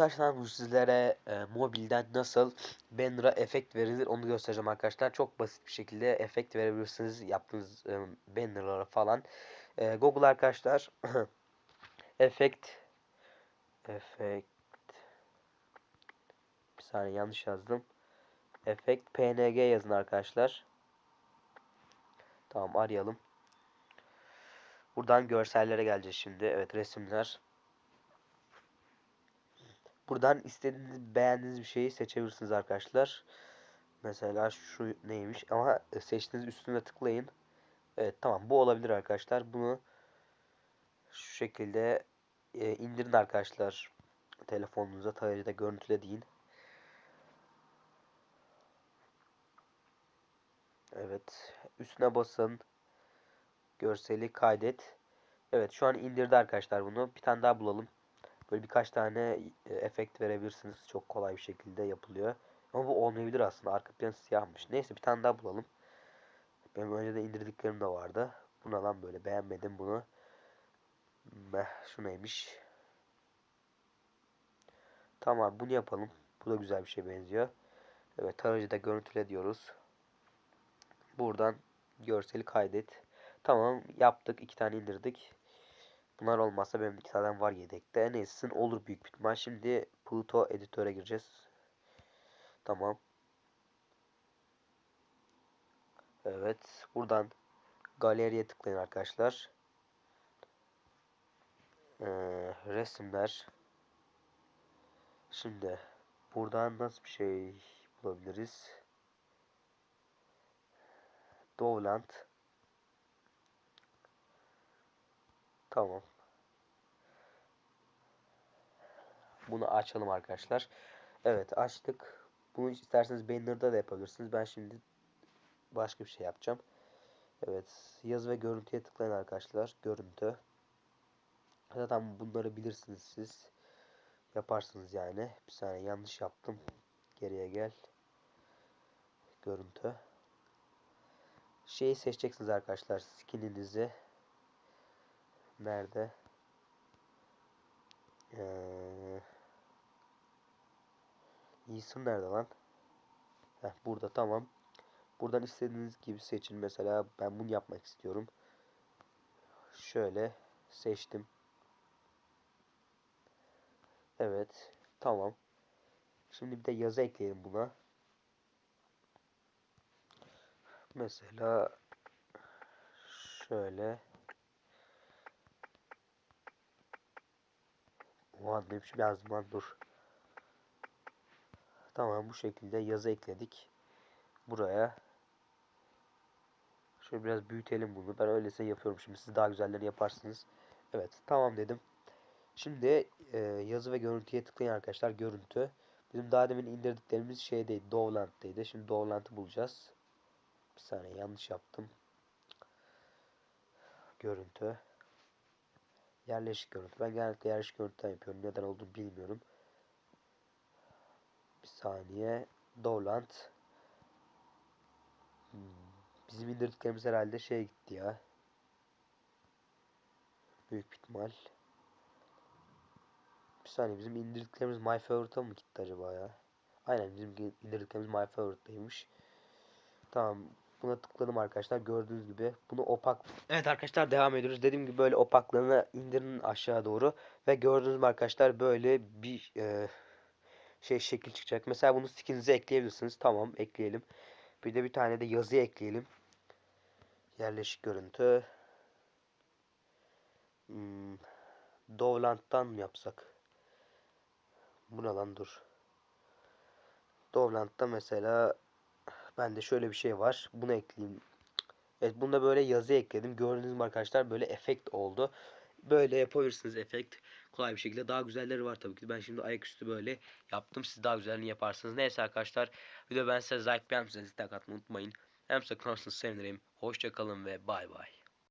arkadaşlar bu sizlere e, mobilden nasıl banner'a efekt verilir onu göstereceğim arkadaşlar. Çok basit bir şekilde efekt verebilirsiniz yaptığınız e, banner'lara falan. E, Google arkadaşlar efekt efekt bir saniye yanlış yazdım. Efekt PNG yazın arkadaşlar. Tamam arayalım. Buradan görsellere geleceğiz şimdi. Evet resimler. Buradan istediğiniz beğendiğiniz bir şeyi seçebilirsiniz arkadaşlar. Mesela şu neymiş ama seçtiğiniz üstüne tıklayın. Evet tamam bu olabilir arkadaşlar. Bunu şu şekilde e, indirin arkadaşlar. Telefonunuza tarayıcıda görüntüle deyin. Evet. Üstüne basın. Görseli kaydet. Evet şu an indirdi arkadaşlar bunu. Bir tane daha bulalım. Böyle birkaç tane e, efekt verebilirsiniz. Çok kolay bir şekilde yapılıyor. Ama bu olmayabilir aslında. Arka plan siyahmış. Neyse bir tane daha bulalım. Benim önceden indirdiklerim de vardı. Buna lan böyle beğenmedim bunu. Meh, şu neymiş? Tamam bunu yapalım. Bu da güzel bir şey benziyor. Evet tarayıcıda görüntüle diyoruz. Buradan görseli kaydet. Tamam yaptık. iki tane indirdik. Bunlar olmazsa benim iki tane var yedekte. Neyse olur büyük bir ihtimal. Şimdi Pluto editöre gireceğiz. Tamam. Evet. Buradan galeriye tıklayın arkadaşlar. Ee, resimler. Şimdi buradan nasıl bir şey bulabiliriz? Dovland. Tamam. Bunu açalım arkadaşlar. Evet açtık. Bunu isterseniz banner'da da yapabilirsiniz. Ben şimdi başka bir şey yapacağım. Evet. Yazı ve görüntüye tıklayın arkadaşlar. Görüntü. Zaten bunları bilirsiniz siz. Yaparsınız yani. Bir saniye yanlış yaptım. Geriye gel. Görüntü. Şeyi seçeceksiniz arkadaşlar. Skininizi. Nerede? Ee, isim nerede lan? Heh, burada tamam. Buradan istediğiniz gibi seçin. Mesela ben bunu yapmak istiyorum. Şöyle seçtim. Evet. Tamam. Şimdi bir de yazı ekleyelim buna. Mesela şöyle Ulan ne biçim yazdım lan dur. Tamam bu şekilde yazı ekledik. Buraya. Şöyle biraz büyütelim bunu. Ben öylese yapıyorum. Şimdi siz daha güzellerini yaparsınız. Evet tamam dedim. Şimdi e, yazı ve görüntüye tıklayın arkadaşlar. Görüntü. Bizim daha demin indirdiklerimiz şeydeydi. Dovland'daydı. Şimdi Dovland'ı bulacağız. Bir saniye yanlış yaptım. Görüntü. Yerleşik görüntü. Ben genellikle yerleşik görüntüden yapıyorum. Neden olduğunu bilmiyorum. Bir saniye. Dowland. Hmm. Bizim indirdiklerimiz herhalde şey gitti ya. Büyük ihtimal. Bir saniye bizim indirdiklerimiz My Favorite'a mı gitti acaba ya? Aynen bizim indirdiklerimiz My Favorite'daymış. Tamam Buna tıkladım arkadaşlar. Gördüğünüz gibi bunu opak. Evet arkadaşlar devam ediyoruz. Dediğim gibi böyle opaklığını indirin aşağı doğru. Ve gördüğünüz gibi arkadaşlar böyle bir e, şey şekil çıkacak. Mesela bunu skininize ekleyebilirsiniz. Tamam ekleyelim. Bir de bir tane de yazı ekleyelim. Yerleşik görüntü. Hmm, Dovland'dan mı yapsak? Bu ne lan dur. Dovland'da mesela Bende şöyle bir şey var. Bunu ekleyeyim. Evet bunda böyle yazı ekledim. Gördüğünüz gibi arkadaşlar böyle efekt oldu. Böyle yapabilirsiniz efekt. Kolay bir şekilde. Daha güzelleri var tabii ki. Ben şimdi ayaküstü böyle yaptım. Siz daha güzelini yaparsınız. Neyse arkadaşlar. Video ben size like beğenmişseniz like atmayı unutmayın. Hem size kanalınızı sevinirim. Hoşçakalın ve bay bay.